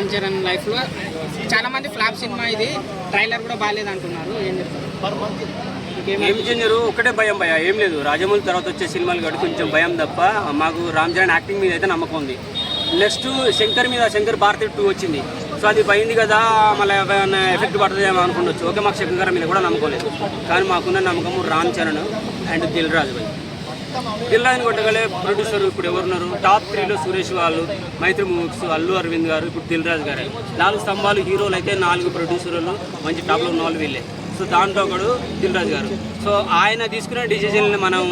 రామ్ చరణ్ లైఫ్లో చాలా మంది ఫ్లాప్ సినిమా ఇది. ట్రైలర్ కూడా బాగాలేదు అంటున్నారు. ఏం చెప్తారు? ఏం ఒకటే భయం భయ ఏం లేదు. రాజమౌళి తర్వాత వచ్చే సినిమాలు కాబట్టి కొంచెం భయం తప్ప మాకు రామ్ చరణ్ యాక్టింగ్ మీద అయితే నమ్మకం ఉంది. నెక్స్ట్ శంకర్ మీద శంకర్ భారతి టూ వచ్చింది. సో అది పోయింది కదా మళ్ళీ ఏమైనా ఎఫెక్ట్ పడుతుందేమో అనుకుండొచ్చు. ఓకే మాకు శంకర్ మీద కూడా నమ్మకం లేదు. కానీ మాకున్న నమ్మకము రామ్ చరణ్ అండ్ దిల్ రాజు భాయ్ దిల్ కొట్టగలే ప్రొడ్యూసర్ ఇప్పుడు ఎవరున్నారు? టాప్ త్రీలో సురేష్ వాళ్ళు మైత్రి మూవీస్ అల్లు అరవింద్ గారు ఇప్పుడు దిల్రాజు గారు. నాలుగు స్తంభాలు హీరోలు అయితే నాలుగు ప్రొడ్యూసర్లు మంచి టాప్లో ఉన్న వాళ్ళు వీళ్ళే. సో దాంట్లో ఒకడు దిల్రాజు గారు. సో ఆయన తీసుకునే డిసిజన్ని మనం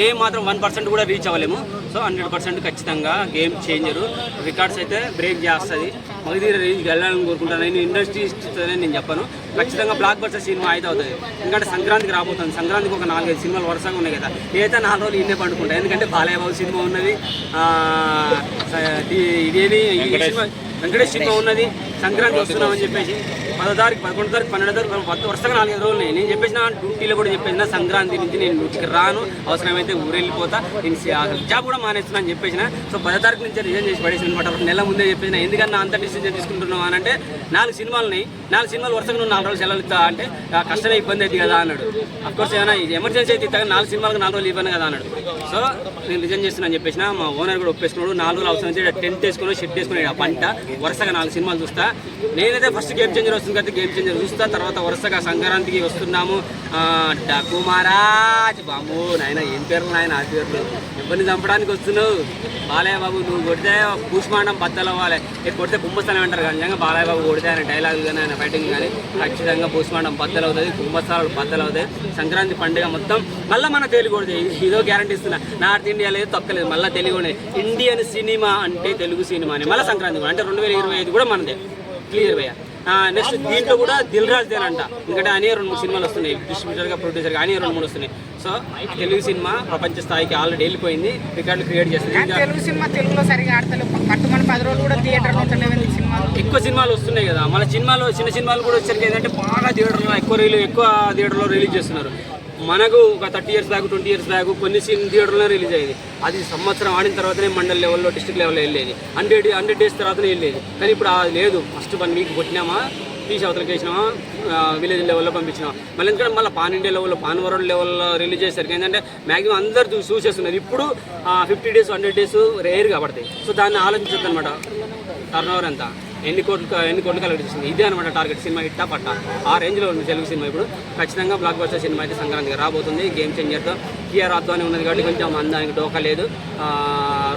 ఏ మాత్రం వన్ పర్సెంట్ కూడా రీచ్ అవ్వలేము. సో హండ్రెడ్ పర్సెంట్ ఖచ్చితంగా గేమ్ చేంజరు. రికార్డ్స్ అయితే బ్రేక్ చేస్తుంది. మగధీర రేంజ్కి వెళ్ళాలని కోరుకుంటాను. నేను ఇండస్ట్రీ నేను చెప్పను. ఖచ్చితంగా బ్లాక్ బస్టర్ సినిమా అయితే అవుతుంది. ఎందుకంటే సంక్రాంతికి రాబోతుంది. సంక్రాంతికి ఒక నాలుగైదు సినిమాలు వరుసగా ఉన్నాయి కదా. నేనైతే నాలుగు రోజులు ఇన్నే పండుకుంటాను ఎందుకంటే బాలయ్య బాబు సినిమా ఉన్నది. ఆ, స- ఇది- ఇదేమి ఈ సినిమా వెంకటేష్ సినిమా ఉన్నది. సంక్రాంతి వస్తున్నామని చెప్పేసి పదో తారీఖు పదకొండు తారీఖు పన్నెండు తారీఖు వరుసగా నాలుగైదు రోజులు నేను చెప్పేసిన డ్యూటీలో కూడా చెప్పేసిన సంక్రాంతి నుంచి నేను ఇంటికి రాను. అవసరమైతే ఊరెళ్ళిపోతా. వెళ్ళిపోతా నేను అసలు జాబ్ కూడా మానేస్తున్నా అని చెప్పేసిన. సో పదో తారీఖు నుంచి రిజైన్ చేసి పడేసిన అనమాట. నెల ముందే చెప్పేసిన. ఎందుకన్నా అంత డిసిజన్ తీసుకుంటున్నావు అని అంటే నాలుగు సినిమాలని నాలుగు సినిమాలు వరుసగా నువ్వు నాలుగు రోజులు సెలవులు ఇస్తా అంటే కష్టమే ఇబ్బంది అవుతుంది కదా అన్నాడు. అఫ్కోర్స్ ఏమైనా ఇది ఎమర్జెన్సీ అయితే ఇస్తా నాలుగు సినిమాలకు నాలుగు రోజులు ఇవ్వను కదా అన్నాడు. సో నేను రిజైన్ చేస్తున్నా అని చెప్పేసిన. మా ఓనర్ కూడా ఒప్పేసుకున్నాడు. నాలుగు రోజులు అవసరం అయితే టెంట్ వేసుకుని షెడ్ వేసుకుని ఆ పంట వరుసగా నాలుగు సినిమాలు చూస్తా. నేనైతే ఫస్ట్ గేమ్ చేంజర్ వస్తుంది కాబట్టి గేమ్ చేంజర్ చూస్తా. తర్వాత వరుసగా సంక్రాంతికి వస్తున్నాము. ఆ, మహారాజ్ బాబు నాయన ఏం పేర్లు నాయన ఆ పేర్లు. ఎవరిని చంపడానికి వస్తున్నావు? బాలయ్య బాబు నువ్వు కొడితే కూష్మాండం బద్దలు అవ్వాలి. కొడితే కుంభస్థలం అంటారు కానీ నిజంగా బాలయ్య బాబు కొడితే ఆయన డైలాగ్ కానీ ఆయన ఫైటింగ్ కానీ ఖచ్చితంగా కూష్మాండం బద్దలు అవుతుంది కుంభస్థలాలు బద్దలు అవుతాయి. సంక్రాంతి పండుగ మొత్తం మళ్ళీ మన తెలుగుడిది. ఇదో గ్యారంటీ ఇస్తున్నా. నార్త్ ఇండియా లేదు తొక్కలేదు మళ్ళీ తెలుగు ఇండియన్ సినిమా అంటే తెలుగు సినిమా అని మళ్ళీ సంక్రాంతి కూడా అంటే రెండు వేల ఇరవై ఐదు కూడా మనదే. క్లియర్ భయ్య. నెక్స్ట్ దీంట్లో కూడా దిల్ రాజ్ దేనంట ఎందుకంటే ఆయన రెండు మూడు సినిమాలు వస్తున్నాయి. డిస్ట్రిబ్యూటర్గా ప్రొడ్యూసర్గా ఆయన రెండు మూడు వస్తున్నాయి. సో తెలుగు సినిమా ప్రపంచ స్థాయికి ఆల్రెడీ వెళ్ళిపోయింది. రికార్డులు క్రియేట్ చేస్తుంది. ఇంకా తెలుగు సినిమా తెలుగులో సరిగా ఆడతలేవు. పట్టుమని పది రోజులు కూడా థియేటర్లో సినిమాలు. ఎక్కువ సినిమాలు వస్తున్నాయి కదా. మన సినిమాలు చిన్న సినిమాలు కూడా వచ్చేసరికి ఏంటంటే బాగా థియేటర్లో ఎక్కువ రిలీజ్ ఎక్కువ థియేటర్లో రిలీజ్ చేస్తున్నారు. మనకు ఒక thirty years back twenty years back కొన్ని సీన్ థియేటర్లో రిలీజ్ అయ్యేది. అది సంవత్సరం ఆడిన తర్వాతనే మండల్ లెవెల్లో డిస్ట్రిక్ట్ లెవెల్లో వెళ్ళేది. హండ్రెడ్ హండ్రెడ్ డేస్ తర్వాతనే వెళ్ళేది. కానీ ఇప్పుడు అది లేదు. ఫస్ట్ వన్ వీక్ కొట్టినామా పీస్ అవతలకి వేసినామా విలేజ్ లెవెల్లో పంపించినాం మళ్ళీ ఎందుకంటే మళ్ళీ పాన్ ఇండియా లెవెల్లో పాన్ వరల్డ్ లెవెల్లో రిలీజ్ చేసరికి ఏంటంటే మ్యాక్సిమం అందరు చూసేస్తున్నారు. ఇప్పుడు fifty days hundred days rare పడతాయి సో దాన్ని ఆలోచించద్దు అనమాట టర్న్ ఓవర్ ఎంత? ఎన్ని కోట్లు ఎన్ని కోట్లు కలెక్ట్ చేసింది? ఇదే అనమాట టార్గెట్ సినిమా ఇట్టా పట్టా ఆ రేంజ్లో ఉంది తెలుగు సినిమా ఇప్పుడు. ఖచ్చితంగా బ్లాక్ బస్టర్ సినిమా అయితే సంక్రాంతికి రాబోతుంది. గేమ్ చేంజర్తో కియర్ అద్వాని ఉన్నది కాబట్టి కొంచెం అందానికి డోకా లేదు.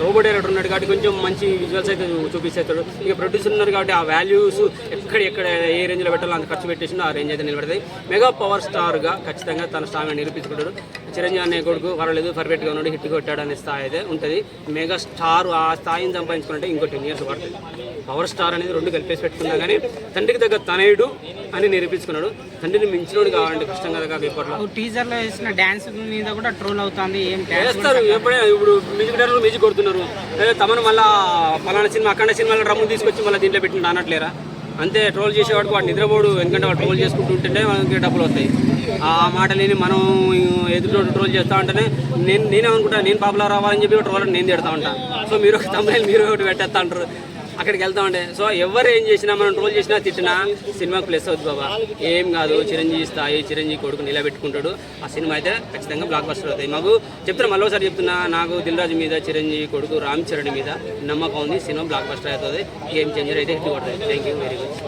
రోబో డైరెక్టర్ ఉన్నాడు కాబట్టి కొంచెం మంచి విజువల్స్ అయితే చూపిస్తాడు. ఇక ప్రొడ్యూసర్ ఉన్నారు కాబట్టి ఆ వాల్యూస్ ఎక్కడ ఎక్కడ ఏ రేంజ్లో పెట్టాలో అంత ఖర్చు పెట్టేసిందో ఆ రేంజ్ అయితే నిలబడుతుంది మెగా పవర్ స్టార్గా ఖచ్చితంగా తన స్టార్ నిరూపించుకుంటాడు. చిరంజీవి అనే కొడుకు పర్వాలేదు పర్ఫెక్ట్గా ఉన్నాడు హిట్ కొట్టాడు అనే స్థాయి అయితే ఉంటుంది. మెగా స్టార్ ఆ స్థాయిని సంపాదించుకుంటే ఇంకో టెన్ ఇయర్స్ పడుతుంది పవర్ స్టార్ అనేది రెండు కలిపేసి పెట్టుకున్నా కానీ తండ్రికి తగ్గ తనయుడు అని నిరూపించుకున్నాడు. తండ్రిని మించినోడు కావాలంటే కష్టం కదా ఇప్పట్లో టీజర్లో వేసిన డ్యాన్స్ మీద కూడా ట్రోల్ అవుతుంది ఏం చేస్తారు ఎప్పుడైనా ఇప్పుడు మ్యూజిక్ డైరెక్టర్ మ్యూజిక్ కొడుతున్నారు. లేదా తమను మళ్ళా పలానా సినిమా అక్కడ సినిమాలో రమ్ము తీసుకొచ్చి మళ్ళీ దీంట్లో పెట్టి అనట్లేరా అంతే ట్రోల్ చేసేవాడికి వాడు నిద్రపోడు. ఎందుకంటే వాడు ట్రోల్ చేసుకుంటూ మనకి డబ్బులు వస్తాయి. ఆ మాట లేని మనం ఎదురు ట్రోల్ చేస్తా ఉంటేనే నేను నేనే అనుకుంటా నేను పాపులర్ అవ్వాలని చెప్పి ట్రోల్ నేను తిడతా ఉంటాను సో మీరు ఒక తమ్ముళ్ళు మీరు ఒకటి పెట్టేస్తా అంటారు అక్కడికి వెళ్తా ఉండే సో ఎవరు ఏం చేసినా మనం ట్రోల్ చేసినా తిట్టినా సినిమాకి ప్లస్ అవుతుంది బాబా. ఏం కాదు చిరంజీవి స్థాయి చిరంజీవి కొడుకు నిలబెట్టుకుంటాడు. ఆ సినిమా అయితే ఖచ్చితంగా బ్లాక్ బస్టర్ అవుతాయి. మాకు చెప్తున్నా మళ్ళీ ఒకసారి చెప్తున్నా నాకు దిల్రాజు మీద చిరంజీవి కొడుకు రామ్ చరణ్ మీద నమ్మకం ఉంది. సినిమా బ్లాక్ బస్టర్ అవుతుంది. గేమ్ చేంజర్ అయితే హిట్ కొడుతుంది థ్యాంక్ యూ వెరీ మచ్